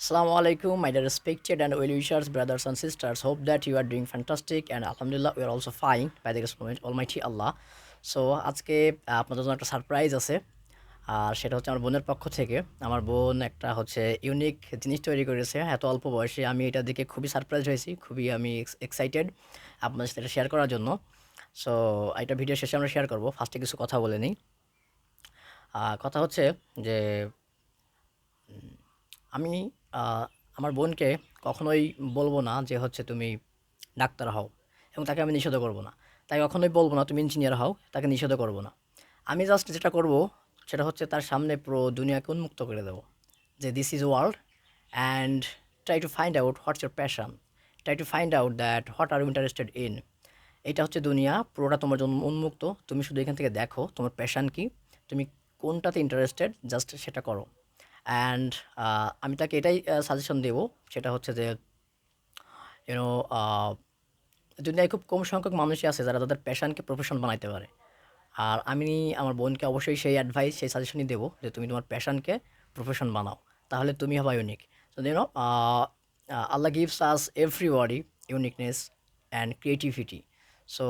Assalamu alaikum, my dear respected and well wishers, brothers and sisters. Hope that you are doing fantastic and Alhamdulillah, we are also fine by the grace of Almighty Allah. So আজকে আপনাদের জন্য একটা surprise আছে। আর সেটা হচ্ছে আমার বোনের পক্ষ থেকে। আমার বোন একটা হচ্ছে ইউনিক জিনিস তৈরি করেছে। এত অল্প বয়সে আমি এটা দেখে খুবই সারপ্রাইজ হয়েছি খুবই আমি এক্সাইটেড আপনাদের সাথে এটা শেয়ার করার জন্য। সো এটা ভিডিও শেষে আমরা শেয়ার করব ফার্স্টে কিছু কথা বলে নিই। কথা হচ্ছে যে আমি আমার বোনকে কখনোই বলব না যে হচ্ছে তুমি ডাক্তার হও এবং তাকে আমি নিষেধ করব না। তাই কখনোই বলব না, তুমি ইঞ্জিনিয়ার হও, তাকে নিষেধ করব না। আমি জাস্ট যেটা করব, সেটা হচ্ছে তার সামনে পুরো দুনিয়াকে উন্মুক্ত করে দেবো যে this is world and try to find out what's your passion try to find out that what are interested in এটা হচ্ছে দুনিয়া, পুরোটা তোমার জন্য উন্মুক্ত। তুমি শুধু এখান থেকে দেখো তোমার প্যাশান কি, তুমি কোনটাতে ইন্টারেস্টেড জাস্ট সেটা করো। অ্যান্ড আমি তাকে এটাই সাজেশন দেব। সেটা হচ্ছে যে ইউনো দুনিয়ায় খুব কম সংখ্যক মানুষই আছে যারা তাদের প্যাশনকে প্রফেশন বানাইতে পারে। আর আমি আমার বোনকে অবশ্যই সেই অ্যাডভাইস সেই সাজেশনই দেবো যে, তুমি তোমার প্যাশনকে প্রফেশন বানাও। তাহলে তুমি হবে ইউনিক তো you know Allah gives us everybody uniqueness and creativity so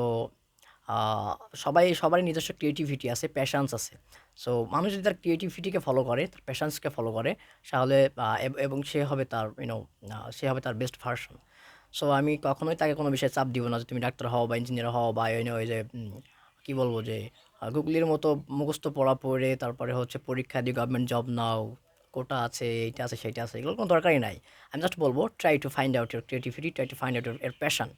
সবাই, সবারই নিজস্ব ক্রিয়েটিভিটি আছে প্যাশানস আছে। সো মানুষ যদি তার ক্রিয়েটিভিটিকে ফলো করে, তার প্যাশান্সকে ফলো করে, তাহলে এবং সে হবে তার ইউনো সে হবে তার বেস্ট ভার্সন সো আমি কখনোই তাকে কোনো বিষয়ে চাপ দিব না যে, তুমি ডাক্তার হও বা ইঞ্জিনিয়ার হও বা ইউনো ওই যে কী বলব যে গুগলির মতো মুখস্থ পড়া পড়ে তারপরে হচ্ছে পরীক্ষা দিয়ে গভর্নমেন্ট জব নাও, কোটা আছে, এইটা আছে, সেইটা আছে এগুলোর কোনো দরকারই নাই। আমি জাস্ট বলব try to find out your creativity try to find out এর প্যাশন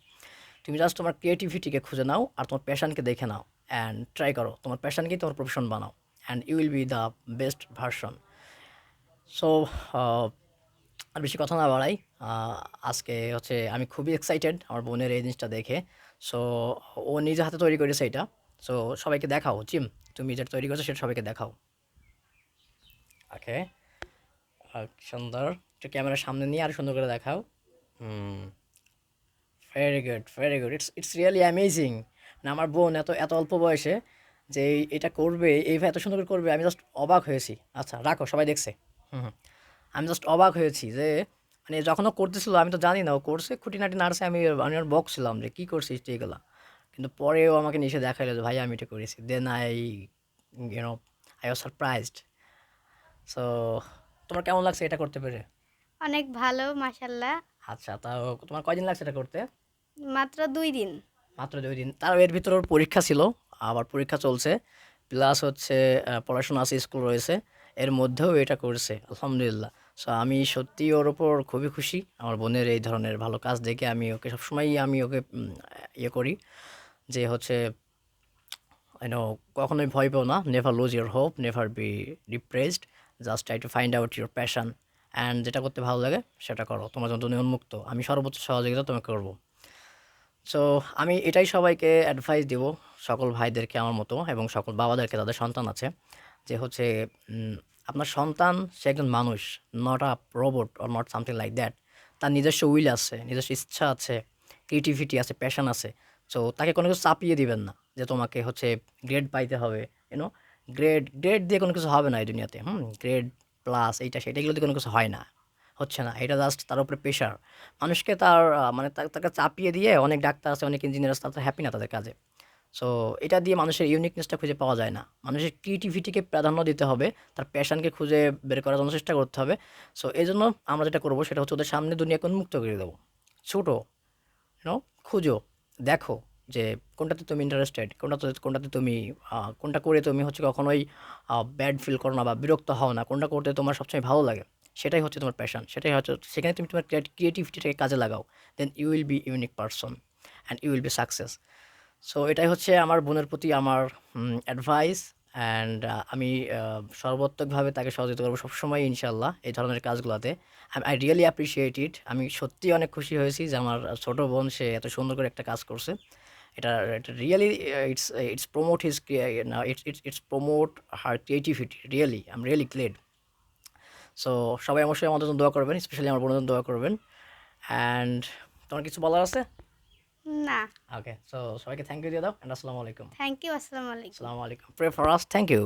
তুমি জাস্ট তোমার ক্রিয়েটিভিটিকে খুঁজে নাও আর তোমার প্যাশনকে দেখে নাও অ্যান্ড ট্রাই করো। তোমার প্যাশনকেই তোমার প্রফেশন বানাও and you will be the best version so আর বেশি কথা না বাড়াই আজকে হচ্ছে আমি খুবই এক্সাইটেড আমার বোনের এই জিনিসটা দেখে। সো ও নিজে হাতে তৈরি করেছে এটা। সো সবাইকে দেখাও, জিম, তুমি যেটা তৈরি করেছ সেটা সবাইকে দেখাও। ওকে সুন্দর। একটু ক্যামেরার সামনে নিয়ে আর সুন্দর করে দেখাও। হুম। Very good very good it's it's really amazing মানে আমার বোন এত এত অল্প বয়সে যে এটা করবে এইভাবে এত সুন্দর করে করবে আমি জাস্ট অবাক হয়েছি। আচ্ছা রাখো সবাই দেখছে। হুম। আমি জাস্ট অবাক হয়েছি যে মানে যখন ও করতেছিল আমি তো জানি না ও করছে খুঁটিনাটি নার্সে আমি আমি আর বকছিলাম যে কী করছিস তুই এগুলা? কিন্তু পরেও আমাকে নিচে দেখাইলো যে ভাই আমি এটা করেছি। Then I you know I was surprised so তোমার কেমন লাগছে এটা করতে পেরে? অনেক ভালো মাসাল্লাহ আচ্ছা তাও তোমার কয়দিন লাগছে এটা করতে? মাত্র দুই দিন। মাত্র দুই দিন। তার এর ভিতরে পরীক্ষা ছিল, আবার পরীক্ষা চলছে। প্লাস হচ্ছে পড়াশোনা আছে, স্কুল রয়েছে। এর মধ্যেও এটা করছে, আলহামদুলিল্লাহ। সো আমি সত্যি ওর ওপর খুবই খুশি। আমার বোনের এই ধরনের ভালো কাজ দেখে আমি ওকে সবসময়ই আমি ওকে ইয়ে করি যে হচ্ছে ইউনো কখনোই ভয় পেও না। Never lose your hope never be depressed just try to find out your passion and যেটা করতে ভালো লাগে, সেটা করো। তোমার জন্য উন্মুক্ত আমি সর্বোচ্চ সহযোগিতা তোমাকে করব। সো আমি এটাই সবাইকে অ্যাডভাইস দিব সকল ভাইদেরকে আমার মতো এবং সকল বাবাদেরকে তাদের সন্তান আছে, যে হচ্ছে আপনার সন্তান, সে একজন মানুষ not a robot or not something like that তার নিজস্ব উইল আছে, নিজস্ব ইচ্ছা আছে ক্রিয়েটিভিটি আছে প্যাশন আছে। সো তাকে কোনো কিছু চাপিয়ে দিবেন না যে তোমাকে হচ্ছে গ্রেড পাইতে হবে ইউনো গ্রেড গ্রেড দিয়ে কোনো কিছু হবে না এই দুনিয়াতে। হুম গ্রেড প্লাস এইটা, সেটা এগুলো দিয়ে কোনো কিছু হয় না। হচ্ছে না, এটা জাস্ট তার উপরে প্রেশার মানুষকে তার মানে তাকে চাপিয়ে দিয়ে অনেক ডাক্তার আছে, অনেক ইঞ্জিনিয়ার আছে তারা হ্যাপি না তাদের কাজে। সো এটা দিয়ে মানুষের ইউনিকনেসটা খুঁজে পাওয়া যায় না। মানুষের ক্রিয়েটিভিটিকে প্রাধান্য দিতে হবে, তার প্যাশনকে খুঁজে বের করার জন্য চেষ্টা করতে হবে। সো এই জন্য আমরা যেটা করব, সেটা হচ্ছে ওদের সামনে দুনিয়াকে উন্মুক্ত করে দেবো। ছোটো ইউনো খুঁজো, দেখো যে কোনটাতে তুমি ইন্টারেস্টেড কোনটাতে কোনটাতে তুমি কোনটা করে তুমি হচ্ছে কখনোই ব্যাড ফিল করো না বা বিরক্ত হও না, কোনটা করতে তোমার সবসময় ভালো লাগে। সেটাই হচ্ছে তোমার প্যাশন সেটাই হচ্ছে সেখানে তুমি তোমার ক্রিয়েটিভিটিটাকে কাজে লাগাও then you will be unique person and you will be success so এটাই হচ্ছে আমার বোনের প্রতি আমার অ্যাডভাইস অ্যান্ড আমি আহ, সর্বাত্মকভাবে তাকে সহযোগিতা করব সবসময় ইনশাল্লাহ এই ধরনের কাজগুলোতে। I I really appreciate it আমি সত্যি অনেক খুশি হয়েছি যে আমার ছোটো বোন সে এত সুন্দর করে একটা কাজ করছে। এটা এটা really it's it's promote his it's it's it's promote her creativity really I am really glad so সবাই অবশ্যই আমাদের জন্য দোয়া করবেন স্পেশালি আমার বোনের জন্য দোয়া করবেন। অ্যান্ড তোমার কিছু বলার আছে? না। ওকে সো সবাইকে থ্যাংক ইউ দিয়ে দাও অ্যান্ড আসসালামু আলাইকুম। থ্যাংক ইউ আসসালামু আলাইকুম। আসসালামু আলাইকুম। Pray for us thank you